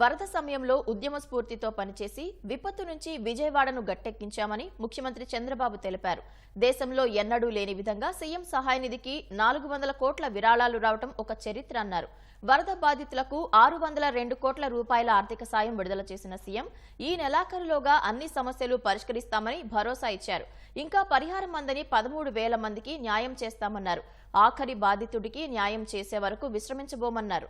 వరద సమయంలో ఉద్యమ స్ఫూర్తితో పనిచేసి విపత్తు నుంచి విజయవాడను గట్టెక్కించామని ముఖ్యమంత్రి చంద్రబాబు తెలిపారు. దేశంలో ఎన్నడూ లేని విధంగా సీఎం సహాయ నిధికి నాలుగు వందల కోట్ల విరాళాలు రావటం ఒక చరిత్ర అన్నారు. వరద బాధితులకు ఆరు వందల రెండు కోట్ల రూపాయల ఆర్థిక సాయం విడుదల చేసిన సీఎం ఈ నెలాఖరులోగా అన్ని సమస్యలు పరిష్కరిస్తామని భరోసా ఇచ్చారు. ఇంకా పరిహారం అందని పదమూడు వేల మందికి న్యాయం చేస్తామన్నారు. ఆఖరి బాధితుడికి న్యాయం చేసే వరకు విశ్రమించబోమన్నారు.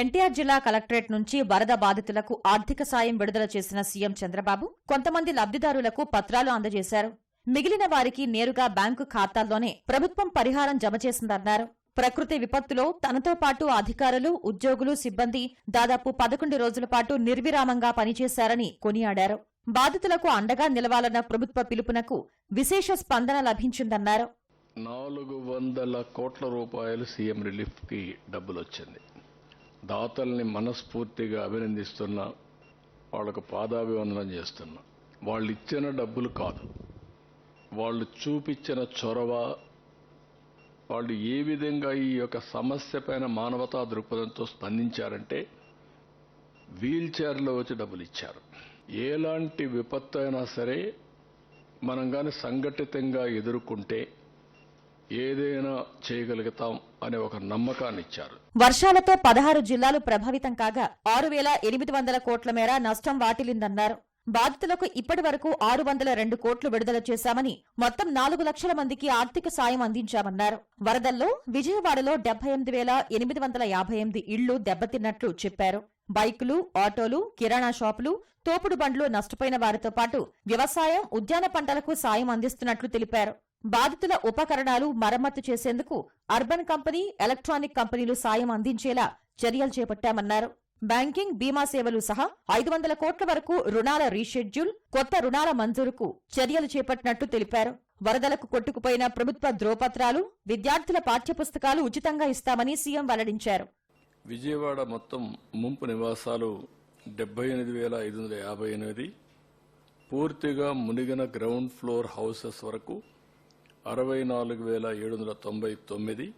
ఎన్టీఆర్ జిల్లా కలెక్టరేట్ నుంచి వరద బాధితులకు ఆర్థిక సాయం విడుదల చేసిన సీఎం చంద్రబాబు కొంతమంది లబ్దిదారులకు పత్రాలు అందజేశారు. మిగిలిన వారికి నేరుగా బ్యాంకు ఖాతాల్లోనే ప్రభుత్వం పరిహారం జమ చేసిందన్నారు. ప్రకృతి విపత్తులో తనతో పాటు అధికారులు ఉద్యోగులు సిబ్బంది దాదాపు పదకొండు రోజుల పాటు నిర్విరామంగా పనిచేశారని కొనియాడారు. బాధితులకు అండగా నిలవాలన్న ప్రభుత్వ పిలుపునకు విశేష స్పందన లభించిందన్నారు. నాలుగు వందల కోట్ల రూపాయలు సీఎం రిలీఫ్కి డబ్బులు వచ్చింది దాతల్ని మనస్ఫూర్తిగా అభినందిస్తున్నా వాళ్ళకు పాదాభివందనం చేస్తున్నా. వాళ్ళు ఇచ్చిన డబ్బులు కాదు. వాళ్ళు చూపించిన చొరవ వాళ్ళు ఏ విధంగా ఈ యొక్క సమస్య పైన మానవతా దృక్పథంతో స్పందించారంటే వీల్ చైర్లో వచ్చి డబ్బులు ఇచ్చారు ఎలాంటి విపత్తు అయినా సరే మనం కానీ సంఘటితంగా ఎదుర్కొంటే ఏదైనా చేయగలుగుతాం అనే ఒక నమ్మకాన్ని ఇచ్చారు వర్షాలతో పదహారు జిల్లాలు ప్రభావితం కాగా ఆరు వేల ఎనిమిది వందల కోట్ల మేర నష్టం వాటిల్లిందన్నారు. బాధితులకు ఇప్పటి వరకు ఆరు వందల రెండు కోట్లు విడుదల చేశామని మొత్తం నాలుగు లక్షల మందికి ఆర్థిక సాయం అందించామన్నారు. వరదల్లో విజయవాడలో డెబ్బై ఎనిమిది వేల ఎనిమిది వందల యాభై ఎనిమిది ఇళ్ళు దెబ్బతిన్నట్లు చెప్పారు. బైకులు ఆటోలు కిరాణా షాపులు తోపుడు బండ్లు నష్టపోయిన వారితో పాటు వ్యవసాయం ఉద్యాన పంటలకు సాయం అందిస్తున్నట్లు తెలిపారు. బాధితుల ఉపకరణాలు మరమ్మతు చేసేందుకు అర్బన్ కంపెనీ ఎలక్ట్రానిక్ కంపెనీలు సాయం అందించేలా చర్యలు చేపట్టామన్నారు. బ్యాంకింగ్ బీమా సేవలు సహా ఐదు వందల కోట్ల వరకు రుణాల రీషెడ్యూల్ కొత్త రుణాల మంజూరుకు చర్యలు చేపట్టినట్టు తెలిపారు. వరదలకు కొట్టుకుపోయిన ప్రభుత్వ ధ్రువపత్రాలు విద్యార్థుల పాఠ్యపుస్తకాలు ఉచితంగా ఇస్తామని సీఎం వెల్లడించారు. విజయవాడ మొత్తం ముంపు నివాసాలు డెబ్బై ఎనిమిది వేల ఐదు వందల యాభై ఎనిమిది. పూర్తిగా మునిగిన గ్రౌండ్ ఫ్లోర్ హౌసెస్ వరకు అరవై నాలుగు వేల ఏడు వందల తొంభై తొమ్మిది.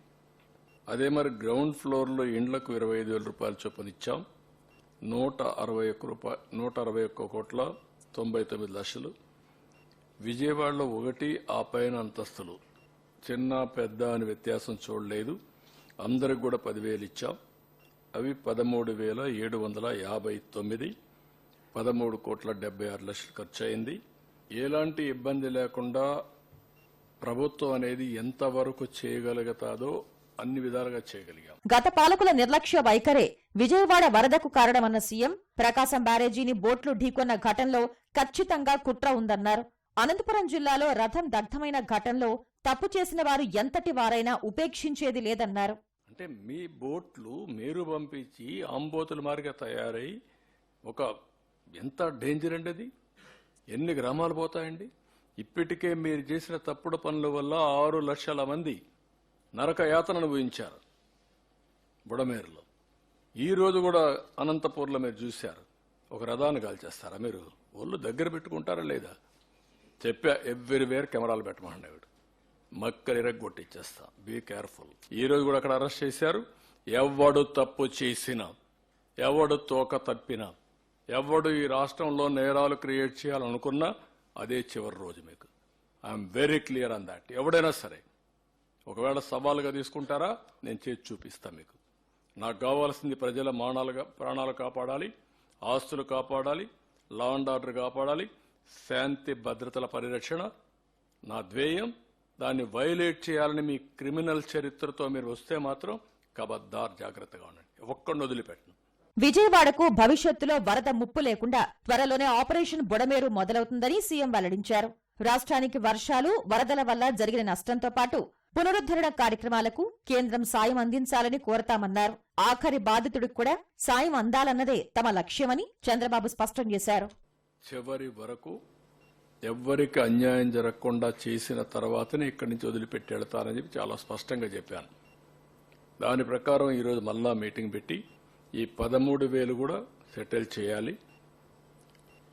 అదే మరి గ్రౌండ్ ఫ్లోర్లో ఇండ్లకు ఇరవై ఐదు వేల రూపాయలు చొప్పున ఇచ్చాం. నూట అరవై ఒక్క రూపాయ నూట అరవై ఒక్క కోట్ల తొంభై తొమ్మిది లక్షలు. విజయవాడలో ఒకటి ఆ పైన అంతస్తులు. చిన్న పెద్ద అని వ్యత్యాసం చూడలేదు. అందరికి కూడా పదివేలు ఇచ్చాం. అవి పదమూడు వేల ఏడు వందల యాభై తొమ్మిది. పదమూడు కోట్ల డెబ్బై ఆరు లక్షలు ఖర్చు అయింది. ఎలాంటి ఇబ్బంది లేకుండా ప్రభుత్వం అనేది ఎంతవరకు చేయగలుగుతాదో అన్ని విధాలుగా చేయగలిగాం. గత పాలకుల నిర్లక్ష్య వైఖరే విజయవాడ వరదకు కారణమన్న సీఎం ప్రకాశం బ్యారేజీని బోట్లు ఢీకొన్న ఘటనలో ఖచ్చితంగా కుట్ర ఉందన్నారు. అనంతపురం జిల్లాలో రథం దగ్ధమైన ఘటనలో తప్పు చేసిన వారు ఎంతటి వారైనా ఉపేక్షించేది లేదన్నారు. అంటే మీ బోట్లు మీరు పంపించి ఆంబోతుల మారిగా తయారై ఒక ఎంత డేంజర్ అండి అది? ఎన్ని గ్రామాలు పోతాయండి? ఇప్పటికే మీరు చేసిన తప్పుడు పనుల వల్ల ఆరు లక్షల మంది నరక యాతన అనుభవించారు బుడమేరులో. ఈ రోజు కూడా అనంతపూర్లో మీరు చూశారు. ఒక రథాన్ని కాల్చేస్తారా మీరు? ఒళ్ళు దగ్గర పెట్టుకుంటారా లేదా? చెప్పా ఎవ్రీవేర్ కెమెరాలు పెట్టమన్నాడు మక్కలు ఇరగ్గొట్టిచ్చేస్తా బీ కేర్ఫుల్ ఈ రోజు కూడా అక్కడ అరెస్ట్ చేశారు. ఎవడు తప్పు చేసినా ఎవడు తోక తప్పినా ఎవడు ఈ రాష్ట్రంలో నేరాలు క్రియేట్ చేయాలనుకున్నా అదే చివరి రోజు మీకు. I'm very clear on that ఎవడైనా సరే ఒకవేళ సవాలుగా తీసుకుంటారా నేను చేసి చూపిస్తా మీకు. నాకు కావాల్సింది ప్రజల మానాలుగా ప్రాణాలు కాపాడాలి ఆస్తులు కాపాడాలి లా అండ్ ఆర్డర్ కాపాడాలి శాంతి భద్రతల పరిరక్షణ నా ధ్యేయం దాన్ని వైలేట్ చేయాలని మీ క్రిమినల్ చరిత్రతో మీరు వస్తే మాత్రం కబద్దార్ జాగ్రత్తగా ఉండండి. ఒక్కడిని వదిలిపెట్టను. విజయవాడకు భవిష్యత్తులో వరద ముప్పు లేకుండా త్వరలోనే ఆపరేషన్ బుడమేరు మొదలవుతుందని సీఎం వెల్లడించారు. రాష్ట్రానికి వర్షాలు వరదల వల్ల జరిగిన నష్టంతో పాటు పునరుద్ధరణ కార్యక్రమాలకు కేంద్రం సాయం అందించాలని కోరతామన్నారు. ఆఖరి బాధితుడికి కూడా సాయం అందాలన్నదే తమ లక్ష్యమని చంద్రబాబు స్పష్టం చేశారు. చివరి వరకు ఎవ్వరికి అన్యాయం జరగకుండా చేసిన తర్వాతనే ఇక్కడి నుంచి వదిలిపెట్టి వెళతానని చెప్పి చాలా స్పష్టంగా చెప్పాను. దాని ప్రకారం ఈరోజు మళ్ళా మీటింగ్ పెట్టి ఈ పదమూడు వేలు కూడా సెటిల్ చేయాలి.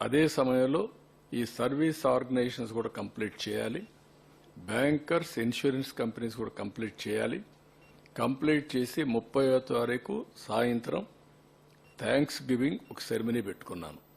అదే సమయంలో ఈ సర్వీస్ ఆర్గనైజేషన్స్ కూడా కంప్లీట్ చేయాలి. బ్యాంకర్స్ ఇన్సూరెన్స్ కంపెనీస్ కూడా కంప్లీట్ చేయాలి. కంప్లీట్ చేసి ముప్పై తారీఖు సాయంత్రం థ్యాంక్స్ గివింగ్ ఒక సెరమనీ పెట్టుకున్నాను.